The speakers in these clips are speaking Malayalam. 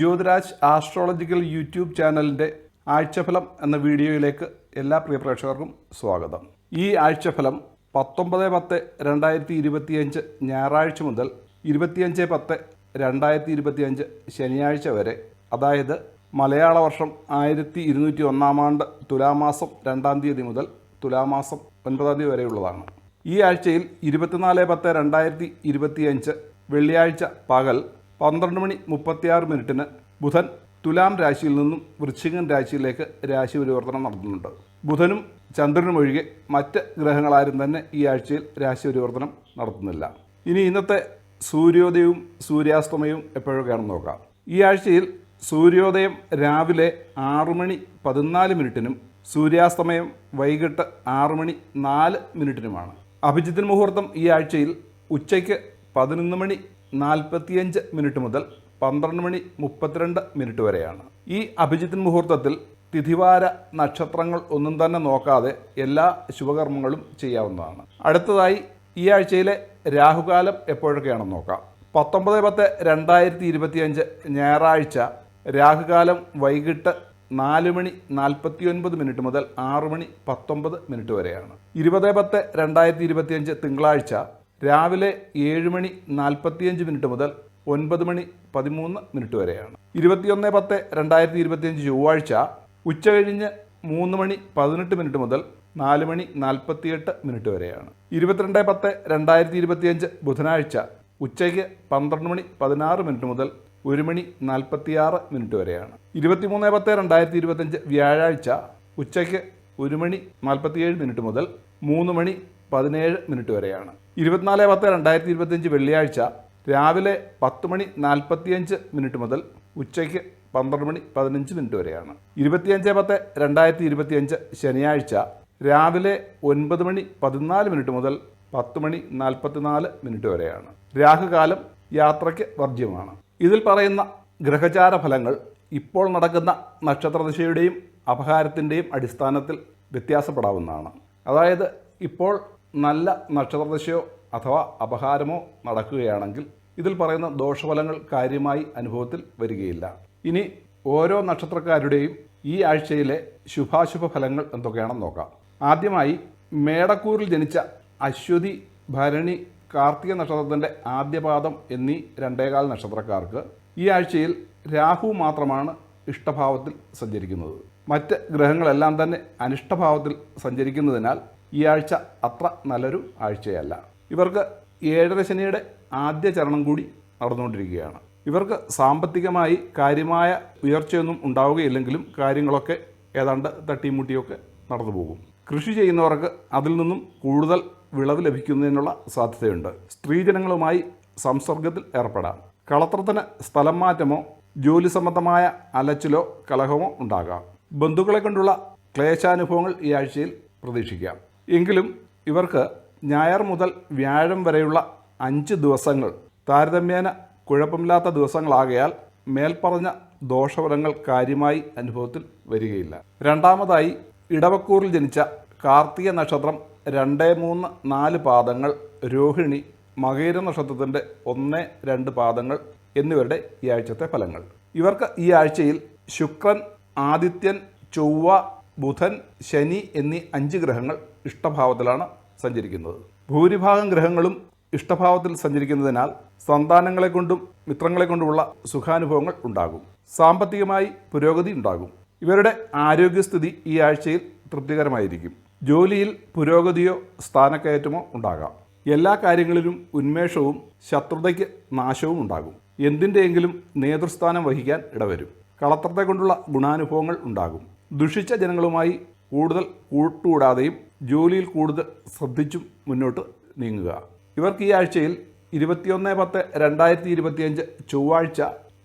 ജ്യോതിരാജ് ആസ്ട്രോളജിക്കൽ യൂട്യൂബ് ചാനലിന്റെ ആഴ്ചഫലം എന്ന വീഡിയോയിലേക്ക് എല്ലാ പ്രിയ പ്രേക്ഷകർക്കും സ്വാഗതം. ഈ ആഴ്ചഫലം പത്തൊമ്പത് പത്ത് രണ്ടായിരത്തി ഇരുപത്തിയഞ്ച് ഞായറാഴ്ച മുതൽ ഇരുപത്തിയഞ്ച് പത്ത് രണ്ടായിരത്തി ഇരുപത്തിയഞ്ച് ശനിയാഴ്ച വരെ അതായത് മലയാള വർഷം ആയിരത്തി ഇരുന്നൂറ്റി ഒന്നാം ആണ്ട് തുലാമാസം രണ്ടാം തീയതി മുതൽ തുലാമാസം ഒൻപതാം തീയതി വരെയുള്ളതാണ്. ഈ ആഴ്ചയിൽ ഇരുപത്തിനാല് പത്ത് രണ്ടായിരത്തി ഇരുപത്തിയഞ്ച് വെള്ളിയാഴ്ച പകൽ പന്ത്രണ്ട് മണി മുപ്പത്തിയാറ് മിനിറ്റിന് ബുധൻ തുലാം രാശിയിൽ നിന്നും വൃശ്ചികൻ രാശിയിലേക്ക് രാശി പരിവർത്തനം നടത്തുന്നുണ്ട്. ബുധനും ചന്ദ്രനും ഒഴികെ മറ്റ് ഗ്രഹങ്ങളാരും തന്നെ ഈ ആഴ്ചയിൽ രാശി പരിവർത്തനം നടത്തുന്നില്ല. ഇനി ഇന്നത്തെ സൂര്യോദയവും സൂര്യാസ്തമയവും എപ്പോഴൊക്കെയാണ് നോക്കാം. ഈ ആഴ്ചയിൽ സൂര്യോദയം രാവിലെ ആറു മണി പതിനാല് മിനിറ്റിനും സൂര്യാസ്തമയം വൈകിട്ട് ആറു മണി നാല് മിനിറ്റിനുമാണ്. അഭിജിത്തിന് മുഹൂർത്തം ഈ ആഴ്ചയിൽ ഉച്ചയ്ക്ക് പതിനൊന്ന് മണി നാൽപ്പത്തിയഞ്ച് മിനിറ്റ് മുതൽ പന്ത്രണ്ട് മണി മുപ്പത്തിരണ്ട് മിനിറ്റ് വരെയാണ്. ഈ അഭിജിത്തിൻ മുഹൂർത്തത്തിൽ തിഥിവാര നക്ഷത്രങ്ങൾ ഒന്നും തന്നെ നോക്കാതെ എല്ലാ ശുഭകർമ്മങ്ങളും ചെയ്യാവുന്നതാണ്. അടുത്തതായി ഈ ആഴ്ചയിലെ രാഹുകാലം എപ്പോഴൊക്കെയാണെന്ന് നോക്കാം. പത്തൊമ്പത് പത്ത് രണ്ടായിരത്തി ഇരുപത്തിയഞ്ച് ഞായറാഴ്ച രാഹുകാലം വൈകിട്ട് നാല് മണി നാൽപ്പത്തി ഒൻപത് മിനിറ്റ് മുതൽ ആറ് മണി പത്തൊമ്പത് മിനിറ്റ് വരെയാണ്. ഇരുപത് പത്ത് രണ്ടായിരത്തി ഇരുപത്തിയഞ്ച് തിങ്കളാഴ്ച രാവിലെ ഏഴ് മണി നാൽപ്പത്തിയഞ്ച് മിനിറ്റ് മുതൽ ഒൻപത് മണി പതിമൂന്ന് മിനിറ്റ് വരെയാണ്. ഇരുപത്തിയൊന്ന് പത്ത് രണ്ടായിരത്തി ഇരുപത്തിയഞ്ച് ചൊവ്വാഴ്ച ഉച്ച കഴിഞ്ഞ് മൂന്ന് മണി പതിനെട്ട് മിനിറ്റ് മുതൽ നാല് മണി നാൽപ്പത്തിയെട്ട് മിനിറ്റ് വരെയാണ്. ഇരുപത്തിരണ്ട് പത്ത് രണ്ടായിരത്തി ഇരുപത്തിയഞ്ച് ബുധനാഴ്ച ഉച്ചയ്ക്ക് പന്ത്രണ്ട് മണി പതിനാറ് മിനിറ്റ് മുതൽ ഒരു മണി നാൽപ്പത്തിയാറ് മിനിറ്റ് വരെയാണ്. ഇരുപത്തിമൂന്ന് പത്ത് രണ്ടായിരത്തി ഇരുപത്തഞ്ച് വ്യാഴാഴ്ച ഉച്ചയ്ക്ക് ഒരു മണി നാൽപ്പത്തിയേഴ് മിനിറ്റ് മുതൽ മൂന്ന് മണി പതിനേഴ് മിനിറ്റ് വരെയാണ്. ഇരുപത്തിനാല് പത്ത് രണ്ടായിരത്തി ഇരുപത്തിയഞ്ച് വെള്ളിയാഴ്ച രാവിലെ പത്ത് മണി നാൽപ്പത്തിയഞ്ച് മിനിറ്റ് മുതൽ ഉച്ചയ്ക്ക് പന്ത്രണ്ട് മണി പതിനഞ്ച് മിനിറ്റ് വരെയാണ്. ഇരുപത്തിയഞ്ച് പത്ത് രണ്ടായിരത്തി ഇരുപത്തിയഞ്ച് ശനിയാഴ്ച രാവിലെ ഒൻപത് മണി പതിനാല് മിനിറ്റ് മുതൽ പത്ത് മണി നാൽപ്പത്തിനാല് മിനിറ്റ് വരെയാണ്. രാഹുകാലം യാത്രയ്ക്ക് വർജ്യമാണ്. ഇതിൽ പറയുന്ന ഗ്രഹചാര ഫലങ്ങൾ ഇപ്പോൾ നടക്കുന്ന നക്ഷത്രദിശയുടെയും അപഹാരത്തിന്റെയും അടിസ്ഥാനത്തിൽ വ്യത്യാസപ്പെടാവുന്നതാണ്. അതായത് ഇപ്പോൾ നല്ല നക്ഷത്രദശയോ അഥവാ അപഹാരമോ നടക്കുകയാണെങ്കിൽ ഇതിൽ പറയുന്ന ദോഷഫലങ്ങൾ കാര്യമായി അനുഭവത്തിൽ വരികയില്ല. ഇനി ഓരോ നക്ഷത്രക്കാരുടെയും ഈ ആഴ്ചയിലെ ശുഭാശുഭ ഫലങ്ങൾ എന്തൊക്കെയാണെന്ന് നോക്കാം. ആദ്യമായി മേടക്കൂറിൽ ജനിച്ച അശ്വതി ഭരണി കാർത്തിക നക്ഷത്രത്തിന്റെ ആദ്യപാദം എന്നീ രണ്ടേകാൽ നക്ഷത്രക്കാർക്ക് ഈ ആഴ്ചയിൽ രാഹു മാത്രമാണ് ഇഷ്ടഭാവത്തിൽ സഞ്ചരിക്കുന്നത്. മറ്റ് ഗ്രഹങ്ങളെല്ലാം തന്നെ അനിഷ്ടഭാവത്തിൽ സഞ്ചരിക്കുന്നതിനാൽ ഈ ആഴ്ച അത്ര നല്ലൊരു ആഴ്ചയല്ല. ഇവർക്ക് ഏഴര ശനിയുടെ ആദ്യ ചരണം കൂടി നടന്നുകൊണ്ടിരിക്കുകയാണ്. ഇവർക്ക് സാമ്പത്തികമായി കാര്യമായ ഉയർച്ചയൊന്നും ഉണ്ടാവുകയില്ലെങ്കിലും കാര്യങ്ങളൊക്കെ ഏതാണ്ട് തട്ടിമുട്ടിയൊക്കെ നടന്നു പോകും. കൃഷി ചെയ്യുന്നവർക്ക് അതിൽ നിന്നും കൂടുതൽ വിളവ് ലഭിക്കുന്നതിനുള്ള സാധ്യതയുണ്ട്. സ്ത്രീജനങ്ങളുമായി സംസർഗത്തിൽ ഏർപ്പെടാം. കളത്രത്തിന് സ്ഥലം മാറ്റമോ ജോലി സംബന്ധമായ അലച്ചിലോ കലഹമോ ഉണ്ടാകാം. ബന്ധുക്കളെ കൊണ്ടുള്ള ക്ലേശാനുഭവങ്ങൾ ഈ ആഴ്ചയിൽ പ്രതീക്ഷിക്കാം. എങ്കിലും ഇവർക്ക് ഞായർ മുതൽ വ്യാഴം വരെയുള്ള അഞ്ച് ദിവസങ്ങൾ താരതമ്യേന കുഴപ്പമില്ലാത്ത ദിവസങ്ങളാകയാൽ മേൽപ്പറഞ്ഞ ദോഷഫലങ്ങൾ കാര്യമായി അനുഭവത്തിൽ വരികയില്ല. രണ്ടാമതായി ഇടവക്കൂറിൽ ജനിച്ച കാർത്തിക നക്ഷത്രം രണ്ട് മൂന്ന് നാല് പാദങ്ങൾ രോഹിണി മകീര നക്ഷത്രത്തിന്റെ ഒന്ന് രണ്ട് പാദങ്ങൾ എന്നിവരുടെ ഈ ആഴ്ചത്തെ ഫലങ്ങൾ. ഇവർക്ക് ഈ ആഴ്ചയിൽ ശുക്രൻ ആദിത്യൻ ചൊവ്വ ബുധൻ ശനി എന്നീ അഞ്ച് ഗ്രഹങ്ങൾ ഇഷ്ടഭാവത്തിലാണ് സഞ്ചരിക്കുന്നത്. ഭൂരിഭാഗം ഗ്രഹങ്ങളും ഇഷ്ടഭാവത്തിൽ സഞ്ചരിക്കുന്നതിനാൽ സന്താനങ്ങളെ കൊണ്ടും മിത്രങ്ങളെ കൊണ്ടുമുള്ള സുഖാനുഭവങ്ങൾ ഉണ്ടാകും. സാമ്പത്തികമായി പുരോഗതി ഉണ്ടാകും. ഇവരുടെ ആരോഗ്യസ്ഥിതി ഈ ആഴ്ചയിൽ തൃപ്തികരമായിരിക്കും. ജോലിയിൽ പുരോഗതിയോ സ്ഥാനക്കയറ്റമോ ഉണ്ടാകാം. എല്ലാ കാര്യങ്ങളിലും ഉന്മേഷവും ശത്രുതയ്ക്ക് നാശവും ഉണ്ടാകും. എന്തിന്റെയെങ്കിലും നേതൃസ്ഥാനം വഹിക്കാൻ ഇടവരും. കളത്രത്തെ കൊണ്ടുള്ള ഗുണാനുഭവങ്ങൾ ഉണ്ടാകും. ദുഷിച്ച ജനങ്ങളുമായി കൂടുതൽ കൂട്ടുകൂടാതെയും ജോലിയിൽ കൂടുതൽ ശ്രദ്ധിച്ചും മുന്നോട്ട് നീങ്ങുക. ഇവർക്ക് ഈ ആഴ്ചയിൽ ഇരുപത്തിയൊന്ന് പത്ത് രണ്ടായിരത്തി ഇരുപത്തിയഞ്ച് ചൊവ്വാഴ്ച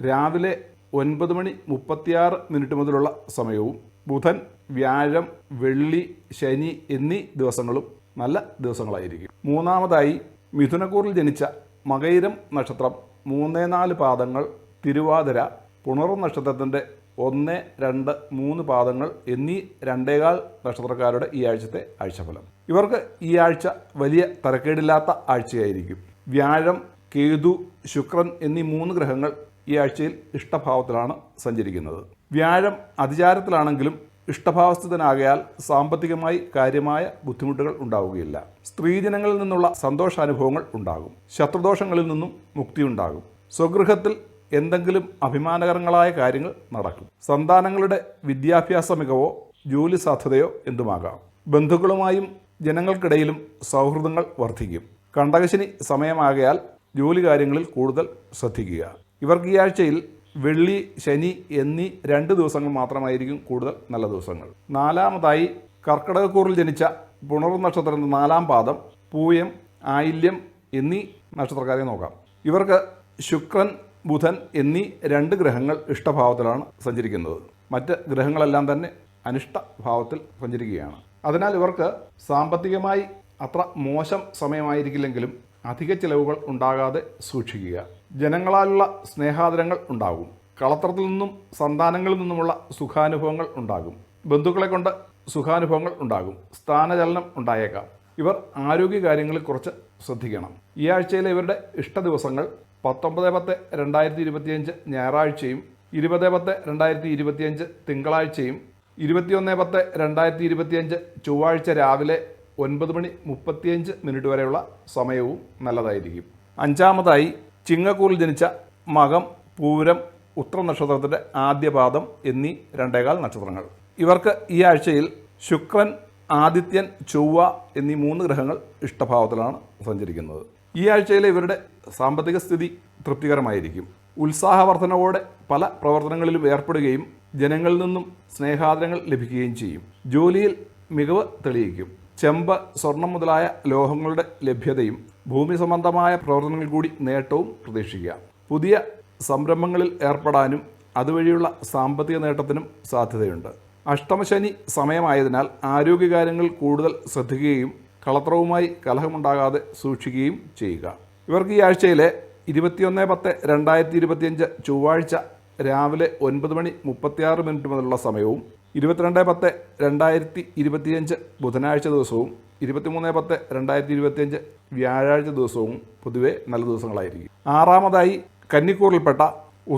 രാവിലെ ഒൻപത് മണി മുപ്പത്തിയാറ് മിനിറ്റ് മുതലുള്ള സമയവും ബുധൻ വ്യാഴം വെള്ളി ശനി എന്നീ ദിവസങ്ങളും നല്ല ദിവസങ്ങളായിരിക്കും. മൂന്നാമതായി മിഥുനക്കൂറിൽ ജനിച്ച മകൈരം നക്ഷത്രം മൂന്ന് നാല് പാദങ്ങൾ തിരുവാതിര പുണർ നക്ഷത്രത്തിന്റെ ഒന്ന് രണ്ട് മൂന്ന് പാദങ്ങൾ എന്നീ രണ്ടേകാൽ നക്ഷത്രക്കാരുടെ ഈ ആഴ്ചത്തെ ആഴ്ചഫലം. ഇവർക്ക് ഈ ആഴ്ച വലിയ തരക്കേടില്ലാത്ത ആഴ്ചയായിരിക്കും. വ്യാഴം കേതു ശുക്രൻ എന്നീ മൂന്ന് ഗ്രഹങ്ങൾ ഈ ആഴ്ചയിൽ ഇഷ്ടഭാവത്തിലാണ് സഞ്ചരിക്കുന്നത്. വ്യാഴം അതിചാരത്തിലാണെങ്കിലും ഇഷ്ടഭാവസ്ഥിതനാകയാൽ സാമ്പത്തികമായി കാര്യമായ ബുദ്ധിമുട്ടുകൾ ഉണ്ടാവുകയില്ല. സ്ത്രീജനങ്ങളിൽ നിന്നുള്ള സന്തോഷാനുഭവങ്ങൾ ഉണ്ടാകും. ശത്രുദോഷങ്ങളിൽ നിന്നും മുക്തിയുണ്ടാകും സ്വഗൃഹത്തിൽ എന്തെങ്കിലും അഭിമാനകരങ്ങളായ കാര്യങ്ങൾ നടക്കും. സന്താനങ്ങളുടെ വിദ്യാഭ്യാസ മികവോ ജോലി സാധ്യതയോ എന്തുമാകാം? ബന്ധുക്കളുമായും ജനങ്ങൾക്കിടയിലും സൗഹൃദങ്ങൾ വർദ്ധിക്കും. കണ്ടകശിനി സമയമാകയാൽ ജോലി കാര്യങ്ങളിൽ കൂടുതൽ ശ്രദ്ധിക്കുക. ഇവർക്ക് ഈ ആഴ്ചയിൽ വെള്ളി ശനി എന്നീ രണ്ട് ദിവസങ്ങൾ മാത്രമായിരിക്കും കൂടുതൽ നല്ല ദിവസങ്ങൾ. നാലാമതായി കർക്കിടകക്കൂറിൽ ജനിച്ച പുണർ നക്ഷത്രത്തിന്റെ നാലാം പാദം പൂയം ആയില്യം എന്നീ നക്ഷത്രക്കാരെ നോക്കാം. ഇവർക്ക് ശുക്രൻ ബുധൻ എന്നീ രണ്ട് ഗ്രഹങ്ങൾ ഇഷ്ടഭാവത്തിലാണ് സഞ്ചരിക്കുന്നത്. മറ്റ് ഗ്രഹങ്ങളെല്ലാം തന്നെ അനിഷ്ട ഭാവത്തിൽ സഞ്ചരിക്കുകയാണ്. അതിനാൽ ഇവർക്ക് സാമ്പത്തികമായി അത്ര മോശം സമയമായിരിക്കില്ലെങ്കിലും അധിക ചിലവുകൾ ഉണ്ടാകാതെ സൂക്ഷിക്കുക. ജനങ്ങളാലുള്ള സ്നേഹാദരങ്ങൾ ഉണ്ടാകും. കളത്രത്തിൽ നിന്നും സന്താനങ്ങളിൽ നിന്നുമുള്ള സുഖാനുഭവങ്ങൾ ഉണ്ടാകും. ബന്ധുക്കളെ കൊണ്ട് സുഖാനുഭവങ്ങൾ ഉണ്ടാകും. സ്ഥാനചലനം ഉണ്ടായേക്കാം. ഇവർ ആരോഗ്യ കാര്യങ്ങളിൽ കുറച്ച് ശ്രദ്ധിക്കണം. ഈ ആഴ്ചയിലെ ഇവരുടെ ഇഷ്ട ദിവസങ്ങൾ പത്തൊമ്പത് പത്ത് രണ്ടായിരത്തി ഇരുപത്തിയഞ്ച് ഞായറാഴ്ചയും ഇരുപത് പത്ത് രണ്ടായിരത്തി ഇരുപത്തിയഞ്ച് തിങ്കളാഴ്ചയും ഇരുപത്തിയൊന്ന് പത്ത് രണ്ടായിരത്തി ഇരുപത്തിയഞ്ച് ചൊവ്വാഴ്ച രാവിലെ ഒൻപത് മണി മുപ്പത്തിയഞ്ച് മിനിറ്റ് വരെയുള്ള സമയവും നല്ലതായിരിക്കും. അഞ്ചാമതായി ചിങ്ങക്കൂറിൽ ജനിച്ച മകം പൂരം ഉത്ര നക്ഷത്രത്തിന്റെ ആദ്യപാദം എന്നീ രണ്ടേകാൽ നക്ഷത്രങ്ങൾ. ഇവർക്ക് ഈ ആഴ്ചയിൽ ശുക്രൻ ആദിത്യൻ ചൊവ്വ എന്നീ മൂന്ന് ഗ്രഹങ്ങൾ ഇഷ്ടഭാവത്തിലാണ് സഞ്ചരിക്കുന്നത്. ഈ ആഴ്ചയിലെ ഇവരുടെ സാമ്പത്തിക സ്ഥിതി തൃപ്തികരമായിരിക്കും. ഉത്സാഹവർദ്ധനവോടെ പല പ്രവർത്തനങ്ങളിലും ഏർപ്പെടുകയും ജനങ്ങളിൽ നിന്നും സ്നേഹാദരങ്ങൾ ലഭിക്കുകയും ചെയ്യും. ജോലിയിൽ മികവ് തെളിയിക്കും. ചെമ്പ് സ്വർണം മുതലായ ലോഹങ്ങളുടെ ലഭ്യതയും ഭൂമി സംബന്ധമായ പ്രവർത്തനങ്ങൾ കൂടി നേട്ടവും പ്രതീക്ഷിക്കാം പുതിയ സംരംഭങ്ങളിൽ ഏർപ്പെടാനും അതുവഴിയുള്ള സാമ്പത്തിക നേട്ടത്തിനും സാധ്യതയുണ്ട്. അഷ്ടമശനി സമയമായതിനാൽ ആരോഗ്യകാര്യങ്ങൾ കൂടുതൽ ശ്രദ്ധിക്കുകയും കളത്രവുമായി കലഹമുണ്ടാകാതെ സൂക്ഷിക്കുകയും ചെയ്യുക. ഇവർക്ക് ഈ ആഴ്ചയിലെ ഇരുപത്തിയൊന്ന് പത്ത് രണ്ടായിരത്തി ഇരുപത്തിയഞ്ച് ചൊവ്വാഴ്ച രാവിലെ ഒൻപത് മണി മുപ്പത്തിയാറ് മിനിറ്റ് മുതലുള്ള സമയവും ഇരുപത്തിരണ്ട് പത്ത് രണ്ടായിരത്തി ഇരുപത്തിയഞ്ച് ബുധനാഴ്ച ദിവസവും ഇരുപത്തിമൂന്ന് പത്ത് രണ്ടായിരത്തി ഇരുപത്തിയഞ്ച് വ്യാഴാഴ്ച ദിവസവും പൊതുവെ നല്ല ദിവസങ്ങളായിരിക്കും. ആറാമതായി കന്നിക്കൂറിൽപ്പെട്ട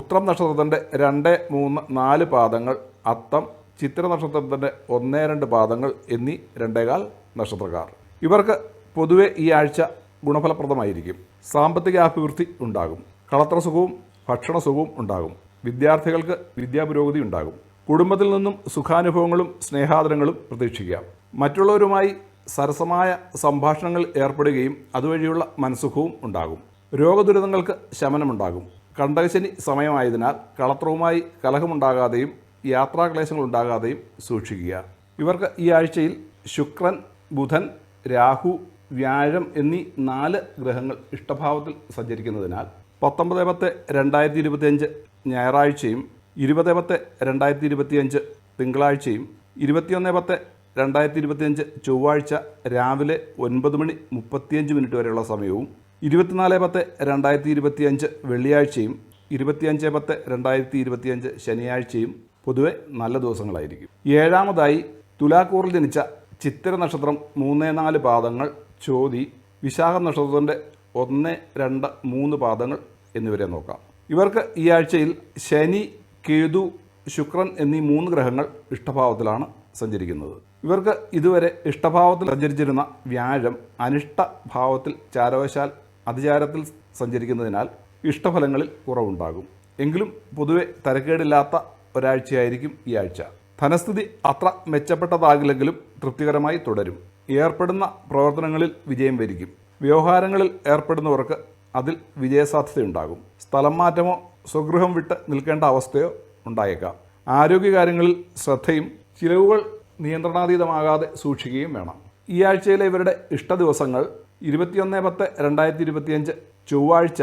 ഉത്രം നക്ഷത്രത്തിന്റെ രണ്ട് മൂന്ന് നാല് പാദങ്ങൾ അത്തം ചിത്ര നക്ഷത്രത്തിന്റെ ഒന്ന് രണ്ട് പാദങ്ങൾ എന്നീ രണ്ടേകാൽ നക്ഷത്രക്കാർ. ഇവർക്ക് പൊതുവെ ഈ ആഴ്ച ഗുണഫലപ്രദമായിരിക്കും. സാമ്പത്തിക അഭിവൃദ്ധി ഉണ്ടാകും. കളത്രസുഖവും ഭക്ഷണസുഖവും ഉണ്ടാകും. വിദ്യാർത്ഥികൾക്ക് വിദ്യാപുരോഗതി ഉണ്ടാകും. കുടുംബത്തിൽ നിന്നും സുഖാനുഭവങ്ങളും സ്നേഹാദരങ്ങളും പ്രതീക്ഷിക്കാം. മറ്റുള്ളവരുമായി സരസമായ സംഭാഷണങ്ങൾ ഏർപ്പെടുകയും അതുവഴിയുള്ള മനസുഖവും ഉണ്ടാകും. രോഗദുരിതങ്ങൾക്ക് ശമനമുണ്ടാകും. കണ്ടകശനി സമയമായതിനാൽ കളത്രവുമായി കലഹമുണ്ടാകാതെയും യാത്രാക്ലേശങ്ങൾ ഉണ്ടാകാതെയും സൂക്ഷിക്കുക. ഇവർക്ക് ഈ ആഴ്ചയിൽ ശുക്രൻ ബുധൻ രാഹു വ്യാഴം എന്നീ നാല് ഗ്രഹങ്ങൾ ഇഷ്ടഭാവത്തിൽ സഞ്ചരിക്കുന്നതിനാൽ പത്തൊമ്പത് പത്ത് രണ്ടായിരത്തി ഇരുപത്തിയഞ്ച് ഞായറാഴ്ചയും ഇരുപത് പത്ത് രണ്ടായിരത്തി ഇരുപത്തിയഞ്ച് തിങ്കളാഴ്ചയും ഇരുപത്തിയൊന്ന് പത്ത് രണ്ടായിരത്തി ഇരുപത്തിയഞ്ച് ചൊവ്വാഴ്ച രാവിലെ ഒൻപത് മണി മുപ്പത്തിയഞ്ച് മിനിറ്റ് വരെയുള്ള സമയവും ഇരുപത്തിനാല് പത്ത് രണ്ടായിരത്തി ഇരുപത്തിയഞ്ച് വെള്ളിയാഴ്ചയും ഇരുപത്തിയഞ്ച് പത്ത് രണ്ടായിരത്തി ഇരുപത്തിയഞ്ച് ശനിയാഴ്ചയും പൊതുവെ നല്ല ദിവസങ്ങളായിരിക്കും. ഏഴാമതായി തുലാക്കൂറിൽ ജനിച്ച ചിത്തിര നക്ഷത്രം മൂന്ന് നാല് പാദങ്ങൾ ചോതി വിശാഖ നക്ഷത്രത്തിന്റെ ഒന്ന് രണ്ട് മൂന്ന് പാദങ്ങൾ എന്നിവരെ നോക്കാം. ഇവർക്ക് ഈ ആഴ്ചയിൽ ശനി കേതു ശുക്രൻ എന്നീ മൂന്ന് ഗ്രഹങ്ങൾ ഇഷ്ടഭാവത്തിലാണ് സഞ്ചരിക്കുന്നത്. ഇവർക്ക് ഇതുവരെ ഇഷ്ടഭാവത്തിൽ സഞ്ചരിച്ചിരുന്ന വ്യാഴം അനിഷ്ട ഭാവത്തിൽ ചാരവശാൽ അതിചാരത്തിൽ സഞ്ചരിക്കുന്നതിനാൽ ഇഷ്ടഫലങ്ങളിൽ കുറവുണ്ടാകും. എങ്കിലും പൊതുവെ തരക്കേടില്ലാത്ത ഒരാഴ്ചയായിരിക്കും ഈ ആഴ്ച. ധനസ്ഥിതി അത്ര മെച്ചപ്പെട്ടതാകില്ലെങ്കിലും തൃപ്തികരമായി തുടരും. ഏർപ്പെടുന്ന പ്രവർത്തനങ്ങളിൽ വിജയം വരിക്കും. വ്യവഹാരങ്ങളിൽ ഏർപ്പെടുന്നവർക്ക് അതിൽ വിജയസാധ്യതയുണ്ടാകും. സ്ഥലം മാറ്റമോ സ്വഗൃഹം വിട്ട് നിൽക്കേണ്ട അവസ്ഥയോ ഉണ്ടായേക്കാം. ആരോഗ്യകാര്യങ്ങളിൽ ശ്രദ്ധയും ചിലവുകൾ നിയന്ത്രണാതീതമാകാതെ സൂക്ഷിക്കുകയും വേണം. ഈ ആഴ്ചയിലെ ഇവരുടെ ഇഷ്ട ദിവസങ്ങൾ ഇരുപത്തിയൊന്ന് പത്ത് രണ്ടായിരത്തി ഇരുപത്തിയഞ്ച് ചൊവ്വാഴ്ച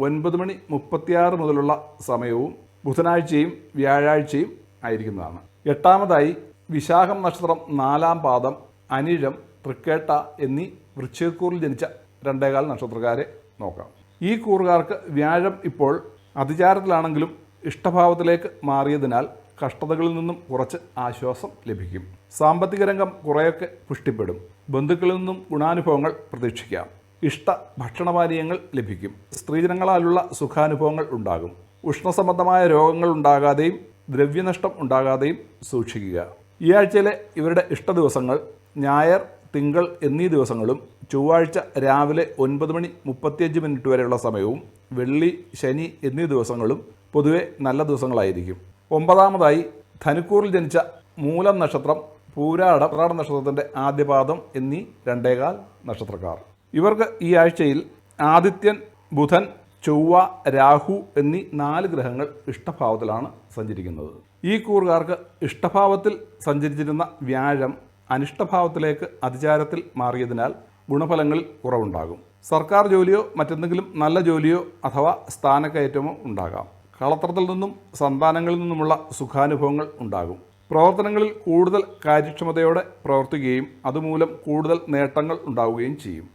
ഒൻപത് മണി മുപ്പത്തിയാറ് മുതലുള്ള സമയവും ബുധനാഴ്ചയും വ്യാഴാഴ്ചയും ആയിരിക്കുന്നതാണ്. എട്ടാമതായി വിശാഖം നക്ഷത്രം നാലാം പാദം അനിഴം തൃക്കേട്ട എന്നീ വൃശ്ചികക്കൂറിൽ ജനിച്ച രണ്ടേകാൽ നക്ഷത്രക്കാരെ നോക്കാം. ഈ കൂറുകാർക്ക് വ്യാഴം ഇപ്പോൾ അതിചാരത്തിലാണെങ്കിലും ഇഷ്ടഭാവത്തിലേക്ക് മാറിയതിനാൽ കഷ്ടതകളിൽ നിന്നും കുറച്ച് ആശ്വാസം ലഭിക്കും. സാമ്പത്തിക രംഗം കുറേയൊക്കെ പുഷ്ടിപ്പെടും. ബന്ധുക്കളിൽ നിന്നും ഗുണാനുഭവങ്ങൾ പ്രതീക്ഷിക്കാം. ഇഷ്ട ഭക്ഷണപാനീയങ്ങൾ ലഭിക്കും. സ്ത്രീജനങ്ങളാലുള്ള സുഖാനുഭവങ്ങൾ ഉണ്ടാകും. ഉഷ്ണസംബന്ധമായ രോഗങ്ങൾ ഉണ്ടാകാതെയും ദ്രവ്യനഷ്ടം ഉണ്ടാകാതെയും സൂക്ഷിക്കുക. ഈ ആഴ്ചയിലെ ഇവരുടെ ഇഷ്ട ദിവസങ്ങൾ ഞായർ തിങ്കൾ എന്നീ ദിവസങ്ങളും ചൊവ്വാഴ്ച രാവിലെ ഒൻപത് മണി മുപ്പത്തിയഞ്ച് മിനിറ്റ് വരെയുള്ള സമയവും വെള്ളി ശനി എന്നീ ദിവസങ്ങളും പൊതുവെ നല്ല ദിവസങ്ങളായിരിക്കും. ഒമ്പതാമതായി ധനുക്കൂറിൽ ജനിച്ച മൂലം നക്ഷത്രം പൂരാട പൂരാട നക്ഷത്രത്തിന്റെ ആദ്യപാദം എന്നീ രണ്ടേകാൽ നക്ഷത്രക്കാർ. ഇവർക്ക് ഈ ആഴ്ചയിൽ ആദിത്യൻ ബുധൻ ചൊവ്വ രാഹു എന്നീ നാല് ഗ്രഹങ്ങൾ ഇഷ്ടഭാവത്തിലാണ് സഞ്ചരിക്കുന്നത്. ഈ കൂറുകാർക്ക് ഇഷ്ടഭാവത്തിൽ സഞ്ചരിച്ചിരുന്ന വ്യാഴം അനിഷ്ടഭാവത്തിലേക്ക് അതിചാരത്തിൽ മാറിയതിനാൽ ഗുണഫലങ്ങളിൽ കുറവുണ്ടാകും. സർക്കാർ ജോലിയോ മറ്റെന്തെങ്കിലും നല്ല ജോലിയോ അഥവാ സ്ഥാനക്കയറ്റമോ ഉണ്ടാകാം. കളത്രത്തിൽ നിന്നും സന്താനങ്ങളിൽ നിന്നുമുള്ള സുഖാനുഭവങ്ങൾ ഉണ്ടാകും. പ്രവർത്തനങ്ങളിൽ കൂടുതൽ കാര്യക്ഷമതയോടെ പ്രവർത്തിക്കുകയും അതുമൂലം കൂടുതൽ നേട്ടങ്ങൾ ഉണ്ടാവുകയും ചെയ്യും.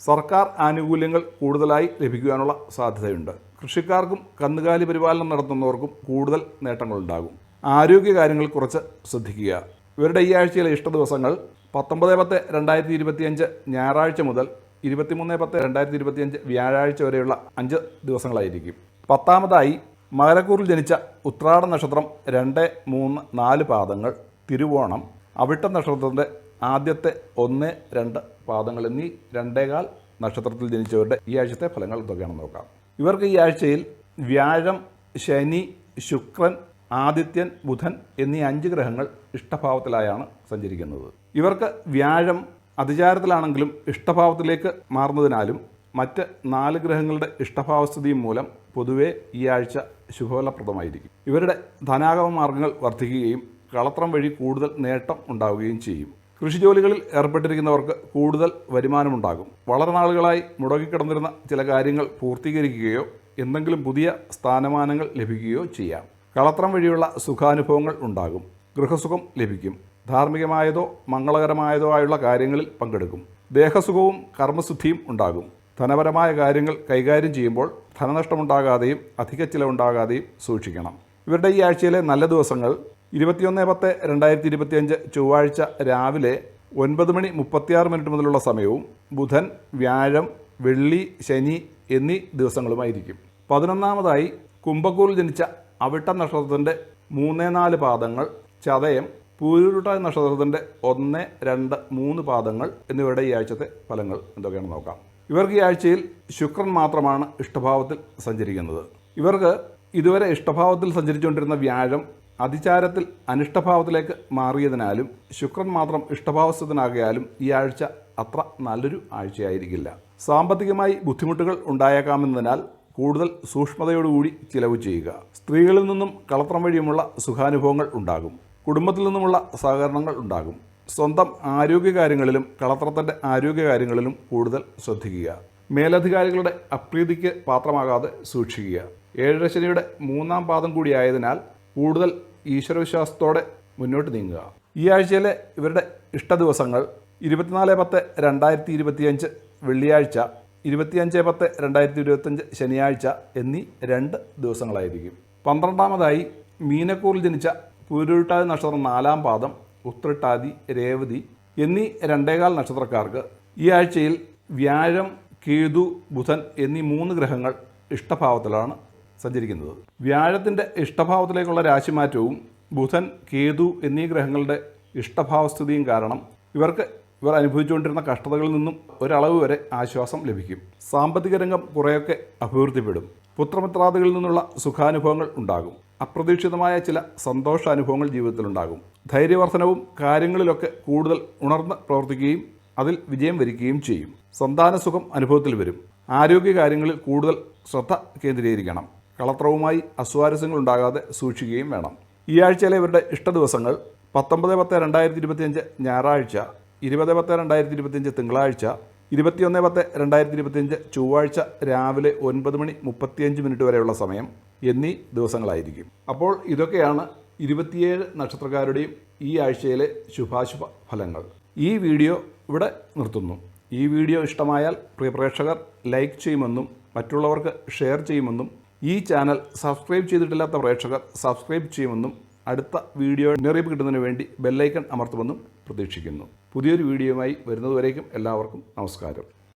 സർക്കാർ ആനുകൂല്യങ്ങൾ കൂടുതലായി ലഭിക്കുവാനുള്ള സാധ്യതയുണ്ട്. കൃഷിക്കാർക്കും കന്നുകാലി പരിപാലനം നടത്തുന്നവർക്കും കൂടുതൽ നേട്ടങ്ങളുണ്ടാകും. ആരോഗ്യകാര്യങ്ങൾ കുറച്ച് ശ്രദ്ധിക്കുക. ഇവരുടെ ഈ ആഴ്ചയിലെ ഇഷ്ട ദിവസങ്ങൾ പത്തൊമ്പത് പത്ത് രണ്ടായിരത്തി ഇരുപത്തിയഞ്ച് ഞായറാഴ്ച മുതൽ ഇരുപത്തിമൂന്ന് പത്ത് രണ്ടായിരത്തി ഇരുപത്തിയഞ്ച് വ്യാഴാഴ്ച വരെയുള്ള അഞ്ച് ദിവസങ്ങളായിരിക്കും. പത്താമതായി മകരക്കൂറിൽ ജനിച്ച ഉത്രാട നക്ഷത്രം രണ്ട് മൂന്ന് നാല് പാദങ്ങൾ തിരുവോണം അവിട്ട നക്ഷത്രത്തിന്റെ ആദ്യത്തെ ഒന്ന് രണ്ട് പാദങ്ങൾ എന്നീ രണ്ടേകാൽ നക്ഷത്രത്തിൽ ജനിച്ചവരുടെ ഈ ആഴ്ചത്തെ ഫലങ്ങൾ എന്തൊക്കെയാണെന്ന് നോക്കാം. ഇവർക്ക് ഈ ആഴ്ചയിൽ വ്യാഴം ശനി ശുക്രൻ ആദിത്യൻ ബുധൻ എന്നീ അഞ്ച് ഗ്രഹങ്ങൾ ഇഷ്ടഭാവത്തിലായാണ് സഞ്ചരിക്കുന്നത്. ഇവർക്ക് വ്യാഴം അതിചാരത്തിലാണെങ്കിലും ഇഷ്ടഭാവത്തിലേക്ക് മാറുന്നതിനാലും മറ്റ് നാല് ഗ്രഹങ്ങളുടെ ഇഷ്ടഭാവസ്ഥിതിയും മൂലം പൊതുവെ ഈ ആഴ്ച ശുഭഫലപ്രദമായിരിക്കും. ഇവരുടെ ധനാഗമ മാർഗങ്ങൾ വർദ്ധിക്കുകയും കളത്രം വഴി കൂടുതൽ നേട്ടം ഉണ്ടാവുകയും ചെയ്യും. കൃഷി ജോലികളിൽ ഏർപ്പെട്ടിരിക്കുന്നവർക്ക് കൂടുതൽ വരുമാനമുണ്ടാകും. വളരെ നാളുകളായി മുടങ്ങിക്കിടന്നിരുന്ന ചില കാര്യങ്ങൾ പൂർത്തീകരിക്കുകയോ എന്തെങ്കിലും പുതിയ സ്ഥാനമാനങ്ങൾ ലഭിക്കുകയോ ചെയ്യാം. കളത്രം വഴിയുള്ള സുഖാനുഭവങ്ങൾ ഉണ്ടാകും. ഗൃഹസുഖം ലഭിക്കും. ധാർമ്മികമായതോ മംഗളകരമായതോ ആയുള്ള കാര്യങ്ങളിൽ പങ്കെടുക്കും. ദേഹസുഖവും കർമ്മശുദ്ധിയും ഉണ്ടാകും. ധനപരമായ കാര്യങ്ങൾ കൈകാര്യം ചെയ്യുമ്പോൾ ധനനഷ്ടമുണ്ടാകാതെയും അധിക ചിലവുണ്ടാകാതെയും സൂക്ഷിക്കണം. ഇവരുടെ ഈ ആഴ്ചയിലെ നല്ല ദിവസങ്ങൾ ഇരുപത്തിയൊന്ന് പത്ത് രണ്ടായിരത്തി ഇരുപത്തിയഞ്ച് ചൊവ്വാഴ്ച രാവിലെ ഒൻപത് മണി മുപ്പത്തിയാറ് മിനിറ്റ് മുതലുള്ള സമയവും ബുധൻ വ്യാഴം വെള്ളി ശനി എന്നീ ദിവസങ്ങളുമായിരിക്കും. പതിനൊന്നാമതായി കുംഭക്കൂറിൽ ജനിച്ച അവിട്ട നക്ഷത്രത്തിന്റെ മൂന്ന് നാല് പാദങ്ങൾ ചതയം പൂരുരുട്ട നക്ഷത്രത്തിന്റെ ഒന്ന് രണ്ട് മൂന്ന് പാദങ്ങൾ എന്നിവയുടെ ഈ ആഴ്ചത്തെ ഫലങ്ങൾ എന്തൊക്കെയാണെന്ന് നോക്കാം. ഇവർക്ക് ഈ ആഴ്ചയിൽ ശുക്രൻ മാത്രമാണ് ഇഷ്ടഭാവത്തിൽ സഞ്ചരിക്കുന്നത്. ഇവർക്ക് ഇതുവരെ ഇഷ്ടഭാവത്തിൽ സഞ്ചരിച്ചുകൊണ്ടിരുന്ന വ്യാഴം അതിചാരത്തിൽ അനിഷ്ടഭാവത്തിലേക്ക് മാറിയതിനാലും ശുക്രൻ മാത്രം ഇഷ്ടഭാവസ്ഥനാകിയാലും ഈ ആഴ്ച അത്ര നല്ലൊരു ആഴ്ചയായിരിക്കില്ല. സാമ്പത്തികമായി ബുദ്ധിമുട്ടുകൾ ഉണ്ടായേക്കാമെന്നതിനാൽ കൂടുതൽ സൂക്ഷ്മതയോടുകൂടി ചിലവ് ചെയ്യുക. സ്ത്രീകളിൽ നിന്നും കളത്രം വഴിയുമുള്ള സുഖാനുഭവങ്ങൾ ഉണ്ടാകും. കുടുംബത്തിൽ നിന്നുമുള്ള സഹകരണങ്ങൾ ഉണ്ടാകും. സ്വന്തം ആരോഗ്യകാര്യങ്ങളിലും കളത്രത്തിന്റെ ആരോഗ്യകാര്യങ്ങളിലും കൂടുതൽ ശ്രദ്ധിക്കുക. മേലധികാരികളുടെ അപ്രീതിക്ക് പാത്രമാകാതെ സൂക്ഷിക്കുക. ഏഴരശനിയുടെ മൂന്നാം പാദം കൂടിയായതിനാൽ കൂടുതൽ ഈശ്വരവിശ്വാസത്തോടെ മുന്നോട്ട് നീങ്ങുക. ഈ ആഴ്ചയിലെ ഇവരുടെ ഇഷ്ട ദിവസങ്ങൾ ഇരുപത്തിനാല് പത്ത് രണ്ടായിരത്തി ഇരുപത്തിയഞ്ച് വെള്ളിയാഴ്ച ഇരുപത്തിയഞ്ച് പത്ത് രണ്ടായിരത്തി ഇരുപത്തഞ്ച് ശനിയാഴ്ച എന്നീ രണ്ട് ദിവസങ്ങളായിരിക്കും. പന്ത്രണ്ടാമതായി മീനക്കൂറിൽ ജനിച്ച പൂരുരുട്ടാതി നക്ഷത്രം നാലാം പാദം ഉത്രട്ടാതി രേവതി എന്നീ രണ്ടേകാൽ നക്ഷത്രക്കാർക്ക് ഈ ആഴ്ചയിൽ വ്യാഴം കേതു ബുധൻ എന്നീ മൂന്ന് ഗ്രഹങ്ങൾ ഇഷ്ടഭാവത്തിലാണ് സഞ്ചരിക്കുന്നത്. വ്യാഴത്തിന്റെ ഇഷ്ടഭാവത്തിലേക്കുള്ള രാശിമാറ്റവും ബുധൻ കേതു എന്നീ ഗ്രഹങ്ങളുടെ ഇഷ്ടഭാവസ്ഥിതിയും കാരണം ഇവർക്ക് ഇവർ അനുഭവിച്ചുകൊണ്ടിരുന്ന കഷ്ടതകളിൽ നിന്നും ഒരളവ് വരെ ആശ്വാസം ലഭിക്കും. സാമ്പത്തിക രംഗം കുറേയൊക്കെ അഭിവൃദ്ധിപ്പെടും. പുത്രമിത്രാദികളിൽ നിന്നുള്ള സുഖാനുഭവങ്ങൾ ഉണ്ടാകും. അപ്രതീക്ഷിതമായ ചില സന്തോഷാനുഭവങ്ങൾ ജീവിതത്തിലുണ്ടാകും ധൈര്യവർദ്ധനവും കാര്യങ്ങളിലൊക്കെ കൂടുതൽ ഉണർന്ന് പ്രവർത്തിക്കുകയും അതിൽ വിജയം വരിക്കുകയും ചെയ്യും. സന്താന സുഖം അനുഭവത്തിൽ വരും. ആരോഗ്യകാര്യങ്ങളിൽ കൂടുതൽ ശ്രദ്ധ കേന്ദ്രീകരിക്കണം. കളത്രവുമായി അസ്വാരസ്യങ്ങൾ ഉണ്ടാകാതെ സൂക്ഷിക്കുകയും വേണം. ഈ ആഴ്ചയിലെ ഇവരുടെ ഇഷ്ട ദിവസങ്ങൾ പത്തൊമ്പത് പത്ത് രണ്ടായിരത്തി ഇരുപത്തിയഞ്ച് ഞായറാഴ്ച. ഇരുപത് പത്ത് രണ്ടായിരത്തി ഇരുപത്തിയഞ്ച് തിങ്കളാഴ്ച ഇരുപത്തിയൊന്ന് പത്ത് രണ്ടായിരത്തി ഇരുപത്തിയഞ്ച് ചൊവ്വാഴ്ച രാവിലെ ഒൻപത് മണി മുപ്പത്തിയഞ്ച് മിനിറ്റ് വരെയുള്ള സമയം എന്നീ ദിവസങ്ങളായിരിക്കും. അപ്പോൾ ഇതൊക്കെയാണ് ഇരുപത്തിയേഴ് നക്ഷത്രക്കാരുടെയും ഈ ആഴ്ചയിലെ ശുഭാശുഭ ഫലങ്ങൾ. ഈ വീഡിയോ ഇവിടെ നിർത്തുന്നു. ഈ വീഡിയോ ഇഷ്ടമായാൽ പ്രിയ പ്രേക്ഷകർ ലൈക്ക് ചെയ്യുമെന്നും മറ്റുള്ളവർക്ക് ഷെയർ ചെയ്യുമെന്നും ഈ ചാനൽ സബ്സ്ക്രൈബ് ചെയ്തിട്ടില്ലാത്ത പ്രേക്ഷകർ സബ്സ്ക്രൈബ് ചെയ്യുമെന്നും അടുത്ത വീഡിയോ മുന്നറിയിപ്പ് കിട്ടുന്നതിന് വേണ്ടി ബെല്ലൈക്കൺ അമർത്തുമെന്നും പ്രതീക്ഷിക്കുന്നു. പുതിയൊരു വീഡിയോയുമായി വരുന്നതുവരേക്കും എല്ലാവർക്കും നമസ്കാരം.